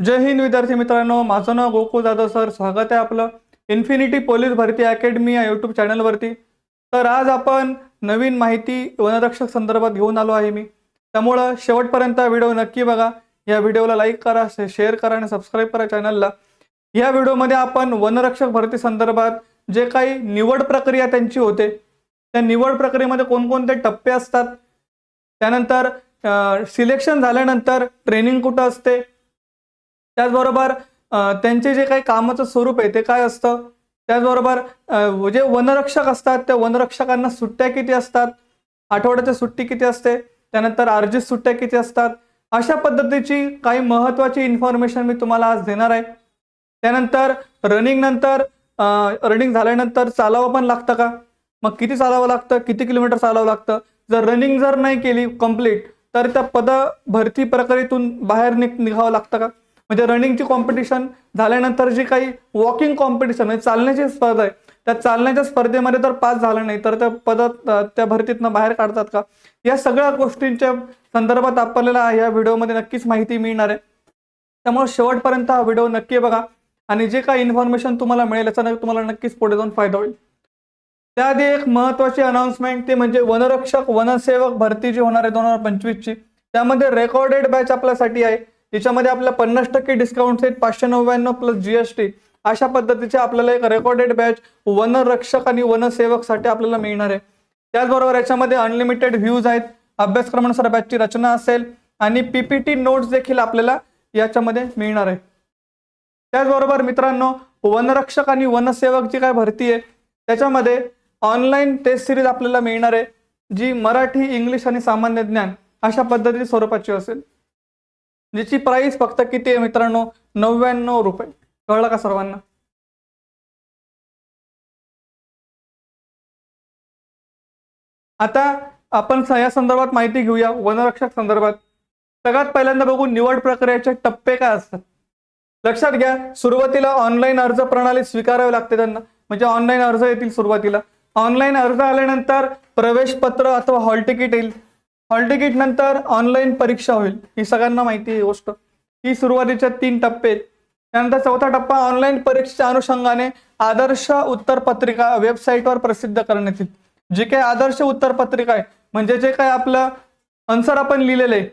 जय हिंद विद्यार्थी मित्रांनो. माझं नाव गोकुळ जाधव सर. स्वागत आहे आपलं इन्फिनिटी पोलीस भरती अकॅडमी या यूट्यूब चॅनलवरती तर आज आपण नवीन माहिती वनरक्षक संदर्भात घेऊन आलो आहे मी. त्यामुळं शेवटपर्यंत व्हिडिओ नक्की बघा. या व्हिडिओला लाईक करा शेअर करा आणि सबस्क्राईब करा चॅनलला या व्हिडिओमध्ये आपण वनरक्षक भरती संदर्भात जे काही निवड प्रक्रिया त्यांची होते त्या निवड प्रक्रियेमध्ये कोणकोणते टप्पे असतात त्यानंतर सिलेक्शन झाल्यानंतर ट्रेनिंग कुठं असते त्याचबरोबर त्यांचे जे काही कामाचं स्वरूप आहे ते काय असतं? त्याचबरोबर जे वनरक्षक असतात त्या वनरक्षकांना सुट्ट्या किती असतात? आठवड्याची सुट्टी किती असते? त्यानंतर अर्जित सुट्ट्या किती असतात? अशा पद्धतीची काही महत्त्वाची इन्फॉर्मेशन मी तुम्हाला आज देणार आहे. त्यानंतर रनिंग नंतर रनिंग झाल्यानंतर चालावं पण लागतं का? मग किती चालावं लागतं? किती किलोमीटर चालावं लागतं? जर रनिंग जर नाही केली कंप्लीट तर त्या पद भरती प्रक्रियेतून बाहेर निघ निघावं लागतं का? म्हणजे रनिंगची कॉम्पिटिशन झाल्यानंतर जी काही वॉकिंग कॉम्पिटिशन म्हणजे चालण्याची स्पर्धा आहे त्या चालण्याच्या स्पर्धेमध्ये जर पास झालं नाही तर त्या पदात त्या भरतीतनं बाहेर काढतात का? या सगळ्या गोष्टींच्या संदर्भात आपल्याला या व्हिडिओमध्ये नक्कीच माहिती मिळणार आहे. त्यामुळे शेवटपर्यंत हा व्हिडिओ नक्की बघा आणि जे काही इन्फॉर्मेशन तुम्हाला मिळेल याचा तुम्हाला नक्कीच पुढे जाऊन फायदा होईल. त्याआधी एक महत्वाची अनाउन्समेंट ते म्हणजे वनरक्षक वनसेवक भरती जी होणार आहे दोन हजार पंचवीसची त्यामध्ये रेकॉर्डेड बॅच आपल्यासाठी आहे. याच्यामध्ये आपल्याला पन्नास टक्के डिस्काउंट आहेत पाचशे नव्याण्णव प्लस जीएसटी अशा पद्धतीचे आपल्याला एक रेकॉर्डेड बॅच वनरक्षक आणि वनसेवकसाठी आपल्याला मिळणार आहे. त्याचबरोबर याच्यामध्ये अनलिमिटेड व्ह्यूज आहेत. अभ्यासक्रमानुसार बॅचची रचना असेल आणि पीपीटी नोट्स देखील आपल्याला याच्यामध्ये मिळणार आहे. त्याचबरोबर मित्रांनो वनरक्षक आणि वनसेवक जी काय भरती आहे त्याच्यामध्ये ऑनलाईन टेस्ट सिरीज आपल्याला मिळणार आहे जी मराठी इंग्लिश आणि सामान्य ज्ञान अशा पद्धतीच्या स्वरूपाची असेल. ज्याची प्राइस फक्त किती आहे मित्रांनो? नव्याण्णव रुपये. कळलं का सर्वांना? आता आपण या संदर्भात माहिती घेऊया. वनरक्षक संदर्भात. सगळ्यात पहिल्यांदा बघू निवड प्रक्रियेचे टप्पे काय असतात? लक्षात घ्या सुरुवातीला ऑनलाईन अर्ज प्रणाली स्वीकारावी लागते त्यांना. म्हणजे ऑनलाईन अर्ज येतील सुरुवातीला. ऑनलाईन अर्ज आल्यानंतर प्रवेश पत्र अथवा हॉल तिकीट येईल. हॉल तिकीट नंतर ऑनलाईन परीक्षा होईल. ही सगळ्यांना माहिती आहे ही गोष्ट. ही सुरुवातीच्या तीन टप्पे त्यानंतर चौथा टप्पा ऑनलाईन परीक्षेच्या अनुषंगाने आदर्श उत्तरपत्रिका वेबसाईटवर प्रसिद्ध करण्यात येईल. जी काही आदर्श उत्तरपत्रिका आहे म्हणजे जे काही आपलं आन्सर आपण लिहिलेलं आहे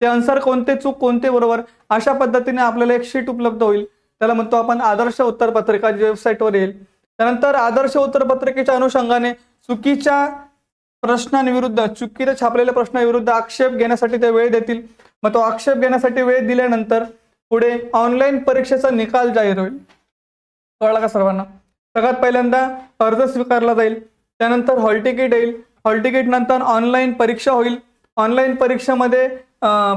ते आन्सर कोणते चूक कोणते बरोबर अशा पद्धतीने आपल्याला एक शीट उपलब्ध होईल. त्याला म्हणतो आपण आदर्श उत्तरपत्रिका जी वेबसाईटवर येईल. त्यानंतर आदर्श उत्तरपत्रिकेच्या अनुषंगाने चुकीच्या प्रश्नांविरुद्ध चुकीचे छापलेल्या प्रश्नाविरुद्ध आक्षेप घेण्यासाठी ते वेळ देतील. मग तो आक्षेप घेण्यासाठी वेळ दिल्यानंतर पुढे ऑनलाईन परीक्षेचा निकाल जाहीर होईल. कळला का सर्वांना? सगळ्यात पहिल्यांदा अर्ज स्वीकारला जाईल. त्यानंतर हॉल तिकीट येईल. हॉल तिकीट नंतर ऑनलाईन परीक्षा होईल. ऑनलाईन परीक्षेमध्ये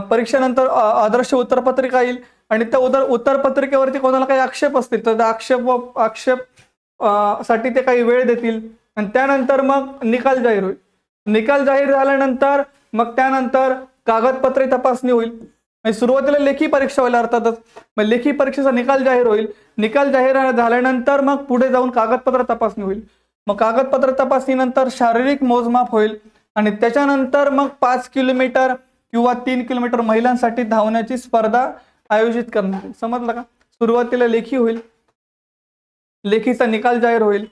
परीक्षेनंतर आदर्श उत्तरपत्रिका येईल. आणि त्या उदर उत्तरपत्रिकेवरती कोणाला काही आक्षेप असतील तर त्या आक्षेप आक्षेपसाठी ते काही वेळ देतील. आणि त्यानंतर मग निकाल जाहीर होईल. निकाल जाहीर झाल्यानंतर मग त्यानंतर कागदपत्रे तपासणी होईल. म्हणजे सुरुवातीला लेखी परीक्षा होईल अर्थातच मग लेखी परीक्षेचा निकाल जाहीर होईल. निकाल जाहीर झाल्यानंतर मग पुढे जाऊन कागदपत्र तपासणी होईल. मग कागदपत्र तपासणीनंतर शारीरिक मोजमाप होईल आणि त्याच्यानंतर मग पाच किलोमीटर किंवा तीन किलोमीटर महिलांसाठी धावण्याची स्पर्धा आयोजित करणार समजलं का? सुरुवातीला लेखी होईल. लेखीचा निकाल जाहीर होईल.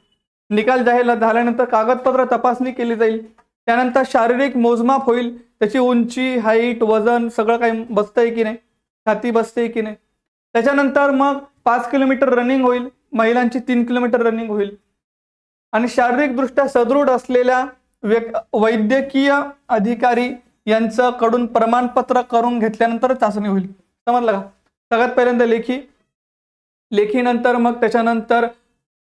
निकाल जाहीर झाल्यानंतर कागदपत्र तपासणी केली जाईल. त्यानंतर शारीरिक मोजमाप होईल. त्याची उंची हाईट वजन सगळं काही बसतंय की नाही? छाती बसते की नाही? त्याच्यानंतर मग पाच किलोमीटर रनिंग होईल. महिलांची तीन किलोमीटर रनिंग होईल. आणि शारीरिकदृष्ट्या सदृढ असलेल्या व्य वैद्यकीय अधिकारी यांचं कडून प्रमाणपत्र करून घेतल्यानंतर चाचणी होईल. समजलं का? सगळ्यात पहिल्यांदा लेखी. लेखीनंतर मग त्याच्यानंतर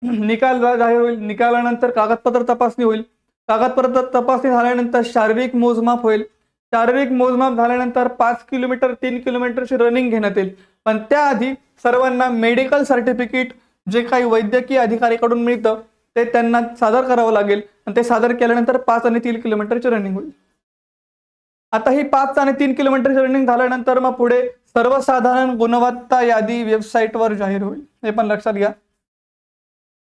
निकाल जाहीर होईल. निकालानंतर कागदपत्र तपासणी होईल. कागदपत्र तपासणी झाल्यानंतर शारीरिक मोजमाप होईल. शारीरिक मोजमाप झाल्यानंतर पाच किलोमीटर तीन किलोमीटरची रनिंग घेण्यात येईल. पण त्याआधी सर्वांना मेडिकल सर्टिफिकेट जे काही वैद्यकीय अधिकारीकडून मिळतं ते त्यांना सादर करावं लागेल. आणि ते सादर केल्यानंतर पाच आणि तीन किलोमीटरची रनिंग होईल. आता ही पाच आणि तीन किलोमीटरची रनिंग झाल्यानंतर मग पुढे सर्वसाधारण गुणवत्ता यादी वेबसाईटवर जाहीर होईल. हे पण लक्षात घ्या.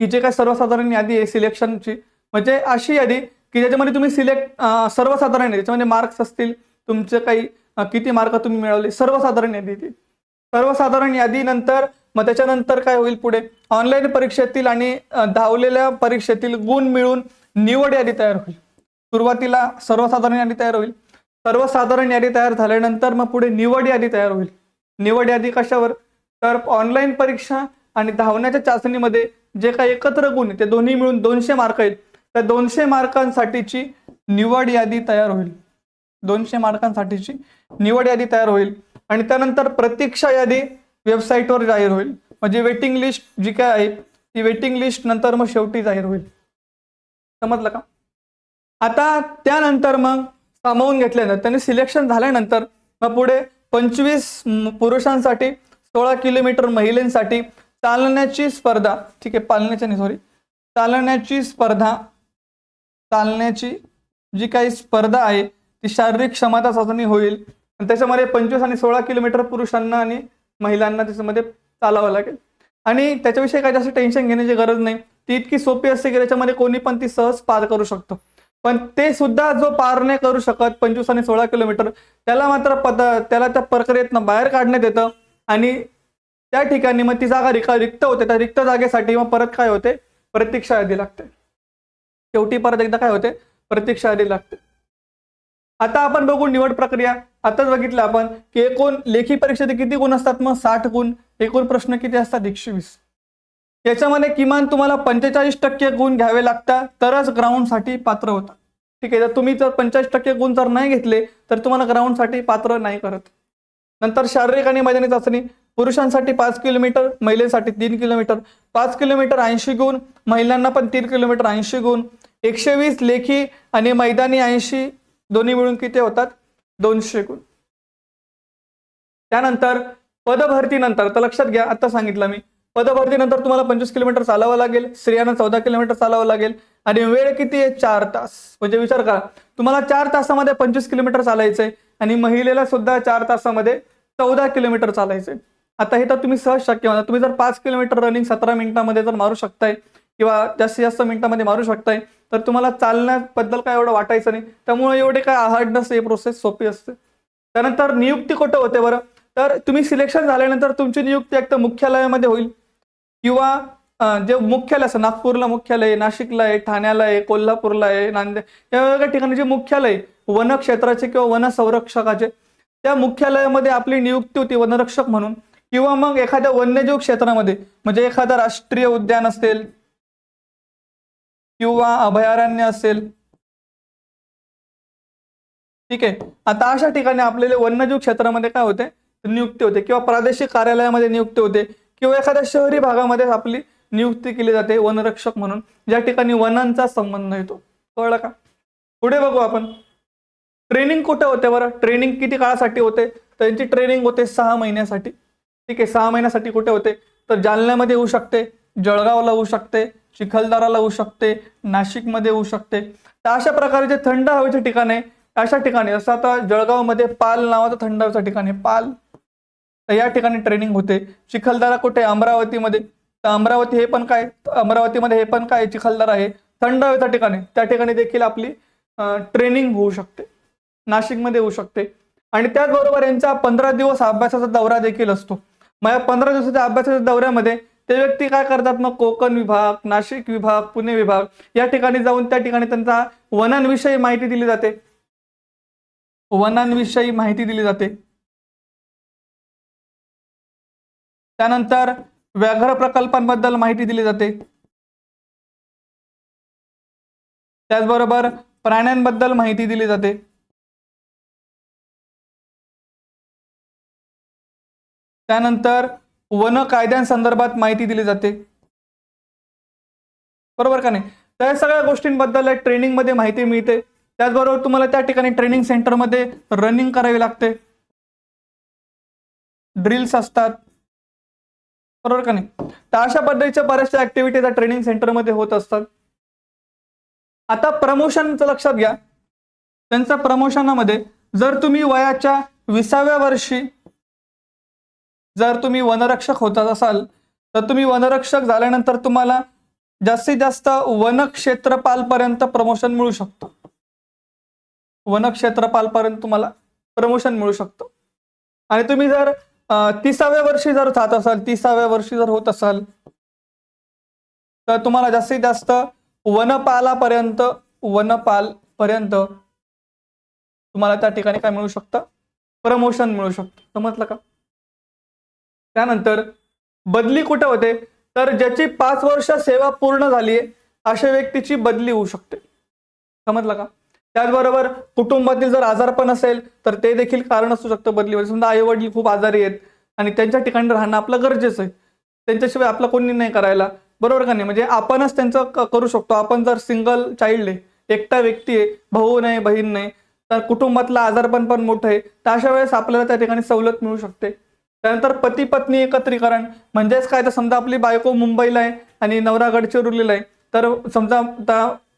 की जे काय सर्वसाधारण यादी आहे सिलेक्शनची म्हणजे अशी यादी की ज्याच्यामध्ये तुम्ही सिलेक्ट सर्वसाधारण यादी त्याच्यामध्ये मार्क्स असतील तुमचे काही किती मार्क तुम्ही मिळवले सर्वसाधारण यादी ती सर्वसाधारण यादीनंतर मग त्याच्यानंतर काय होईल पुढे? ऑनलाईन परीक्षेतील आणि धावलेल्या परीक्षेतील गुण मिळून निवड यादी तयार होईल. सुरुवातीला सर्वसाधारण यादी तयार होईल. सर्वसाधारण यादी तयार झाल्यानंतर मग पुढे निवड यादी तयार होईल. निवड यादी कशावर? तर ऑनलाईन परीक्षा आणि धावण्याच्या चाचणीमध्ये जे काही एकत्र गुण आहे, ते दोन्ही मिळून दोनशे मार्क आहेत. त्या दोनशे मार्कांसाठीची निवड यादी तयार होईल. दोनशे मार्कांसाठीची निवड यादी तयार होईल. आणि त्यानंतर प्रतीक्षा यादी वेबसाईटवर जाहीर होईल. म्हणजे वेटिंग लिस्ट जी काय आहे ती वेटिंग लिस्ट नंतर मग शेवटी जाहीर होईल. समजलं का? आता त्यानंतर मग सामावून घेतल्यानंतर त्यांनी सिलेक्शन झाल्यानंतर मग पुढे पंचवीस पुरुषांसाठी सोळा किलोमीटर महिलांसाठी चालण्याची स्पर्धा ठीक आहे पालण्याच्या नाही सॉरी चालण्याची स्पर्धा चालण्याची जी काही स्पर्धा आहे ती शारीरिक क्षमता चाचणी होईल. आणि त्याच्यामध्ये पंचवीस आणि सोळा किलोमीटर पुरुषांना आणि महिलांना त्याच्यामध्ये चालावं लागेल. आणि त्याच्याविषयी काही जास्त टेन्शन घेण्याची गरज नाही. ती इतकी सोपी असते की त्याच्यामध्ये कोणी पण ती सहज पार करू शकतो. पण ते सुद्धा जो पार नाही करू शकत पंचवीस आणि सोळा किलोमीटर त्याला मात्र पद त्याला त्या प्रक्रियेतनं बाहेर काढण्यात येतं. आणि त्या ठिकाणी मग ती जागा रिका रिक्त होते. त्या रिक्त जागेसाठी मग परत काय होते? प्रतीक्षा यादी लागते. शेवटी परत एकदा काय होते? प्रतीक्षा आली लागते. आता आपण बघू निवड प्रक्रिया. आताच बघितलं आपण की एकूण लेखी परीक्षेचे किती गुण असतात मग? साठ गुण. एकूण प्रश्न किती असतात? एकशे वीस. याच्यामध्ये किमान तुम्हाला पंचेचाळीस टक्के गुण घ्यावे लागतात तरच ग्राउंडसाठी पात्र होता ठीक आहे जर तुम्ही जर पंचेचाळीस टक्के गुण जर नाही घेतले तर तुम्हाला ग्राउंडसाठी पात्र नाही करत. नंतर शारीरिक आणि मैदानी चाचणी. पुरुषांसाठी पाच किलोमीटर महिलेसाठी तीन किलोमीटर. पाच किलोमीटर ऐंशी गुण महिलांना पण तीन किलोमीटर ऐंशी गुण. एकशे वीस लेखी आणि मैदानी ऐंशी दोन्ही मिळून किती होतात? दोनशे गुण. त्यानंतर पदभरतीनंतर तर लक्षात घ्या आता सांगितलं मी. पदभरतीनंतर तुम्हाला पंचवीस किलोमीटर चालावं लागेल स्त्रियांना चौदा किलोमीटर चालावं लागेल आणि वेळ किती आहे? चार तास. म्हणजे विचार करा तुम्हाला चार तासामध्ये पंचवीस किलोमीटर चालायचंय आणि महिलेला सुद्धा चार तासामध्ये चौदा किलोमीटर चालायचंय. आता हे तर तुम्ही सहज शक्य होणार. तुम्ही जर पाच किलोमीटर रनिंग सतरा मिनिटामध्ये जर मारू शकताय किंवा जास्तीत जास्त मिनिटामध्ये मारू शकताय. तर तुम्हाला चालण्याबद्दल काय एवढं वाटायचं नाही. त्यामुळे एवढे काय हार्ड नसते ही प्रोसेस सोपी असते. त्यानंतर नियुक्ती कुठं होते बरं? तर तुम्ही सिलेक्शन झाल्यानंतर तुमची नियुक्ती एक तर मुख्यालयामध्ये होईल. किंवा जे मुख्यालय असं नागपूरला मुख्यालय नाशिकला आहे ठाण्याला आहे कोल्हापूरला आहे नांदेड या वेगवेगळ्या ठिकाणी जे मुख्यालय वन क्षेत्राचे किंवा वन संरक्षकाचे त्या मुख्यालयामध्ये आपली नियुक्ती होती वनरक्षक म्हणून. किंवा मग एखाद्या वन्यजीव क्षेत्रामध्ये म्हणजे एखादं राष्ट्रीय उद्यान असेल किंवा अभयारण्य असेल. ठीक आहे. आता अशा ठिकाणी आपल्याला वन्यजीव क्षेत्रामध्ये काय होते? नियुक्ती होते किंवा प्रादेशिक कार्यालयामध्ये नियुक्ती होते किंवा एखाद्या शहरी भागामध्ये आपली नियुक्ती केली जाते वनरक्षक म्हणून. ज्या ठिकाणी वनांचा संबंध येतो. कळलं का? पुढे बघू आपण. ट्रेनिंग कुठे होते बरं? ट्रेनिंग किती काळासाठी होते? त्यांची ट्रेनिंग होते सहा महिन्यासाठी. ठीक आहे सहा महिन्यासाठी कुठे होते? तर जालन्यामध्ये होऊ शकते जळगावला होऊ शकते चिखलदराला होऊ शकते नाशिकमध्ये होऊ शकते. तर अशा प्रकारे जे थंड हवेचे ठिकाण आहे अशा ठिकाणी जसं आता जळगावमध्ये पाल नावाचं थंड हवेचं ठिकाण आहे पाल. तर या ठिकाणी ट्रेनिंग होते. चिखलदरा कुठे अमरावतीमध्ये. तर अमरावती हे पण काय? अमरावतीमध्ये हे पण काय? चिखलदरा आहे. थंड हवेचं ठिकाण आहे. त्या ठिकाणी देखील आपली ट्रेनिंग होऊ शकते. नाशिकमध्ये होऊ शकते. आणि त्याचबरोबर यांचा पंधरा दिवस अभ्यासाचा दौरा देखील असतो. मग या पंधरा दिवसाच्या अभ्यासाच्या दौऱ्यामध्ये ते व्यक्ती काय करतात मग? कोकण विभाग नाशिक विभाग पुणे विभाग या ठिकाणी जाऊन त्या ठिकाणी त्यांचा वनांविषयी माहिती दिली जाते. वनांविषयी माहिती दिली जाते. त्यानंतर व्याघ्र प्रकल्पांबद्दल माहिती दिली जाते. त्याचबरोबर प्राण्यांबद्दल माहिती दिली जाते. त्यानंतर वन कायद्यांसंदर्भात माहिती दिली जाते. बरोबर का नाही? तर या सगळ्या गोष्टींबद्दल ट्रेनिंगमध्ये माहिती मिळते. त्याचबरोबर तुम्हाला त्या ठिकाणी ट्रेनिंग सेंटरमध्ये रनिंग करावी लागते. ड्रिल्स असतात. बरोबर का नाही? तर अशा पद्धतीच्या बऱ्याचशा ऍक्टिव्हिटीज ट्रेनिंग सेंटरमध्ये होत असतात. आता प्रमोशनचं लक्षात घ्या. त्यांच्या प्रमोशनामध्ये जर तुम्ही वयाच्या विसाव्या वर्षी जर तुम्ही वनरक्षक होतात असाल तर तुम्ही वनरक्षक झाल्यानंतर तुम्हाला जास्तीत जास्त वनक्षेत्रपालपर्यंत प्रमोशन मिळू शकतो. वनक्षेत्रपालपर्यंत तुम्हाला प्रमोशन मिळू शकतो. आणि तुम्ही जर तिसाव्या वर्षी जर जात असाल तिसाव्या वर्षी जर होत असाल तर तुम्हाला जास्तीत जास्त वनपालापर्यंत वनपाल पर्यंत तुम्हाला त्या ठिकाणी काय मिळू शकतं? प्रमोशन मिळू शकतं. समजलं का? त्यानंतर बदली कुठे होते? तर ज्याची पाच वर्ष सेवा पूर्ण झाली आहे अशा व्यक्तीची बदली होऊ शकते. समजलं का? त्याचबरोबर कुटुंबातील जर आजारपण असेल तर ते देखील कारण असू शकतं बदलीवर. समजा आई वडील खूप आजारी आहेत आणि त्यांच्या ठिकाणी राहणं आपलं गरजेचं आहे. त्यांच्याशिवाय आपलं कोणी नाही करायला. बरोबर का नाही? म्हणजे आपणच त्यांचं करू शकतो. आपण जर सिंगल चाइल्ड आहे एकटा व्यक्ती आहे भाऊ नाही बहीण नाही तर कुटुंबातलं आजारपण पण मोठं आहे तर अशा वेळेस आपल्याला त्या ठिकाणी सवलत मिळू शकते. त्यानंतर पती पत्नी एकत्रीकरण. म्हणजेच काय? तर समजा आपली बायको मुंबईला आहे आणि नवरा गडचिरोलीला आहे. तर समजा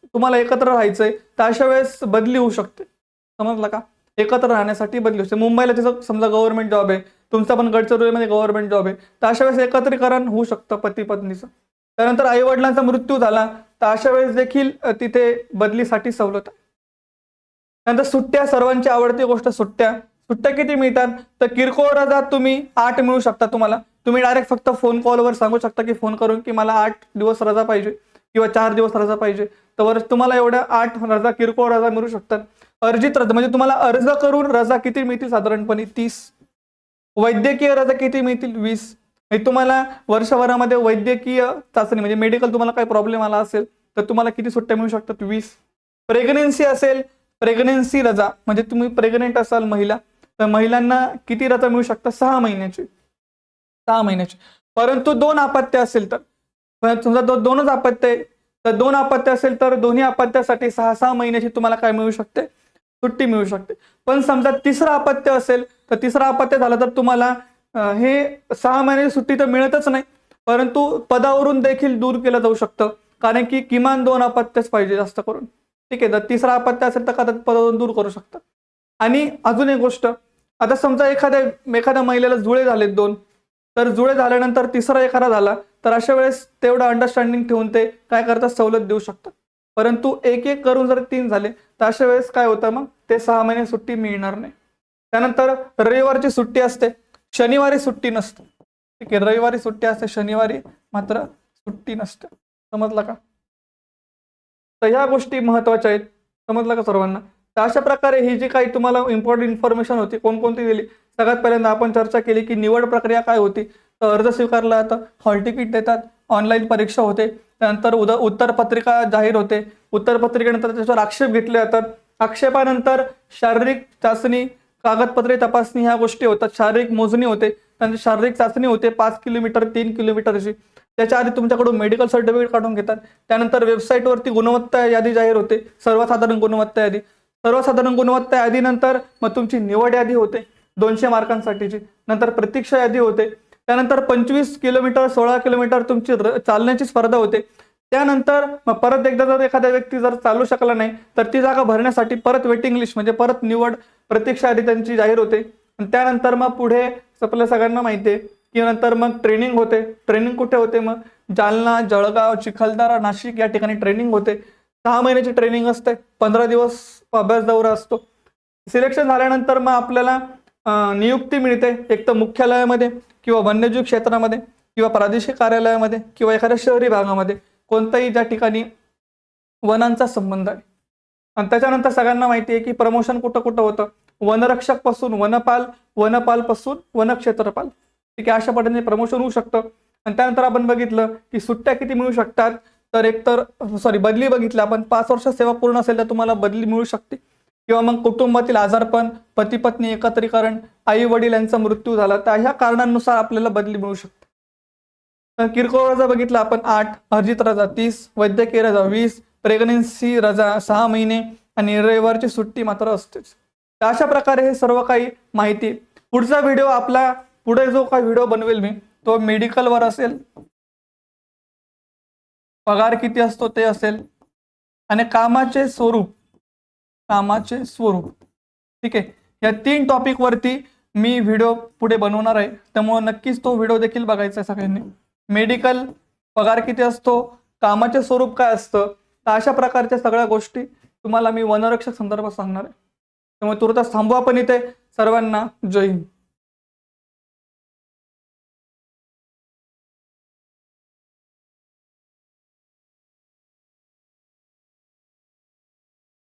तुम्हाला एकत्र राहायचंय तर अशा वेळेस बदली होऊ शकते. समजलं का? एकत्र राहण्यासाठी बदली होते मुंबईला तिथं समजा गव्हर्नमेंट जॉब आहे तुमचा पण गडचिरोलीमध्ये गव्हर्नमेंट जॉब आहे तर अशा वेळेस एकत्रीकरण होऊ शकतं पती पत्नीचं त्यानंतर आई वडिलांचा मृत्यू झाला तर अशा वेळेस देखील तिथे बदलीसाठी सवलत आहे. त्यानंतर सुट्ट्या सर्वांची आवडती गोष्ट सुट्ट्या. सुट्ट्या किती मिळतात? तर किरकोळ रजात तुम्ही आठ मिळू शकता तुम्हाला. तुम्ही डायरेक्ट फक्त फोन कॉलवर सांगू शकता की फोन करून की मला आठ दिवस रजा पाहिजे किंवा चार दिवस रजा पाहिजे. तर तुम्हाला एवढ्या आठ रजा किरकोळ रजा मिळू शकतात. अर्जित रजा म्हणजे तुम्हाला अर्ज करून रजा किती मिळतील साधारणपणे? तीस. वैद्यकीय रजा किती मिळतील? वीस. म्हणजे तुम्हाला वर्षभरामध्ये वैद्यकीय चाचणी म्हणजे मेडिकल तुम्हाला काही प्रॉब्लेम आला असेल तर तुम्हाला किती सुट्ट्या मिळू शकतात? वीस. प्रेग्नेन्सी असेल प्रेग्नेन्सी रजा म्हणजे तुम्ही प्रेग्नेंट असाल महिला तर महिलांना किती रजा मिळू शकतात? सहा महिन्याची. सहा महिन्याची. परंतु दोन अपत्य असेल तर? तुमचा समजा दो दोनच अपत्य आहे. तर दोन अपत्य असेल तर दोन्ही अपत्यासाठी सहा सहा महिन्याची तुम्हाला काय मिळू शकते? सुट्टी मिळू शकते. पण समजा तिसरं अपत्य असेल तर तिसरं अपत्य झालं तर तुम्हाला हे सहा महिन्याची सुट्टी तर मिळतच नाही. परंतु पदावरून देखील दूर केलं जाऊ शकतं. कारण की किमान दोन अपत्यच पाहिजे जास्त करून. ठीक आहे तर तिसरा अपत्य असेल तर कदाचित पदावरून दूर करू शकतात आणि अजून एक गोष्ट आता समजा एखाद्या एखाद्या महिलेला जुळे झालेत दोन तर जुळे झाल्यानंतर तिसरा एखादा झाला तर अशा वेळेस तेवढं अंडरस्टँडिंग ठेवून ते काय करतात? सवलत देऊ शकतात. परंतु एक एक करून जर तीन झाले तर अशा वेळेस काय होतं मग? ते सहा महिने सुट्टी मिळणार नाही. त्यानंतर रविवारची सुट्टी असते शनिवारी सुट्टी नसते. ठीक आहे रविवारी सुट्टी असते शनिवारी मात्र सुट्टी नसते. समजलं का? तर ह्या गोष्टी महत्त्वाच्या आहेत. समजलं का सर्वांना? तर अशा प्रकारे ही जी काही तुम्हाला इम्पॉर्टंट इन्फॉर्मेशन होती कोणकोणती दिली सगळ्यात पहिल्यांदा आपण चर्चा केली की निवड प्रक्रिया काय होती. तर अर्ज स्वीकारला जातं हॉल तिकीट देतात ऑनलाईन परीक्षा होते त्यानंतर उद उत्तर पत्रिका जाहीर होते. उत्तरपत्रिकेनंतर त्याच्यावर आक्षेप घेतले जातात. आक्षेपानंतर शारीरिक चाचणी कागदपत्रे तपासणी ह्या गोष्टी होतात. शारीरिक मोजणी होते त्यांची शारीरिक चाचणी होते पाच किलोमीटर तीन किलोमीटरची. त्याच्या आधी तुमच्याकडून मेडिकल सर्टिफिकेट काढून घेतात. त्यानंतर वेबसाईटवरती गुणवत्ता यादी जाहीर होते सर्वसाधारण गुणवत्ता यादी. सर्वसाधारण गुणवत्ता यादीनंतर मग तुमची निवड यादी होते. दोनशे मार्कांसाठीची. नंतर प्रतीक्षा यादी होते. त्यानंतर पंचवीस किलोमीटर सोळा किलोमीटर तुमची र- चालण्याची स्पर्धा होते. त्यानंतर मग परत एकदा जर एखादा व्यक्ती जर चालू शकला नाही तर ती जागा भरण्यासाठी परत वेटिंग लिस्ट म्हणजे परत निवड प्रतीक्षा यादी त्यांची जाहीर होते. आणि त्यानंतर मग पुढे आपल्या सगळ्यांना माहिती आहे की नंतर मग ट्रेनिंग होते. ट्रेनिंग कुठे होते मग? जालना जळगाव चिखलदरा नाशिक या ठिकाणी ट्रेनिंग होते. सहा महिन्याची ट्रेनिंग असते. पंधरा दिवस अभ्यास दौरा असतो. सिलेक्शन झाल्यानंतर मग आपल्याला नियुक्ती मिळते. एक तर मुख्यालयामध्ये किंवा वन्यजीव क्षेत्रामध्ये किंवा प्रादेशिक कार्यालयामध्ये किंवा एखाद्या शहरी भागामध्ये कोणत्याही ज्या ठिकाणी वनांचा संबंध आहे. आणि त्याच्यानंतर सगळ्यांना माहिती आहे की प्रमोशन कुठं कुठं होतं. वनरक्षकपासून वनपाल वनपाल पासून वनक्षेत्रपाल. ठीक आहे अशा पद्धतीने प्रमोशन होऊ शकतं. आणि त्यानंतर आपण बघितलं की सुट्ट्या किती मिळू शकतात. तर एकतर सॉरी बदली बघितली. आपण पाच वर्ष सेवा पूर्ण असेल तर तुम्हाला बदली मिळू शकते. किंवा मग कुटुंबातील आजारपण पती पत्नी एकत्रीकरण आई वडील यांचा मृत्यू झाला तर ह्या कारणांनुसार आपल्याला बदली मिळू शकते. तर किरकोळ रजा बघितला आपण आठ अर्जित रजा तीस वैद्यकीय रजा वीस प्रेग्नेन्सी रजा सहा महिने आणि रविवारची सुट्टी मात्र असतेच. तर अशा प्रकारे हे सर्व काही माहिती. पुढचा व्हिडिओ आपला पुढे जो काही व्हिडिओ बनवेल मी तो मेडिकलवर असेल. पगार किती असतो ते असेल. आणि कामाचे स्वरूप कामाचे स्वरूप. ठीक आहे? या तीन टॉपिकवरती मी व्हिडिओ पुढे बनवणार आहे. त्यामुळे नक्कीच तो व्हिडिओ देखील बघायचा आहे सगळ्यांनी. मेडिकल पगार किती असतो कामाचे स्वरूप काय असतं तर अशा प्रकारच्या सगळ्या गोष्टी तुम्हाला मी वनरक्षक संदर्भात सांगणार आहे. त्यामुळे तुर्तास थांबू पण इथे. सर्वांना जय हिंद.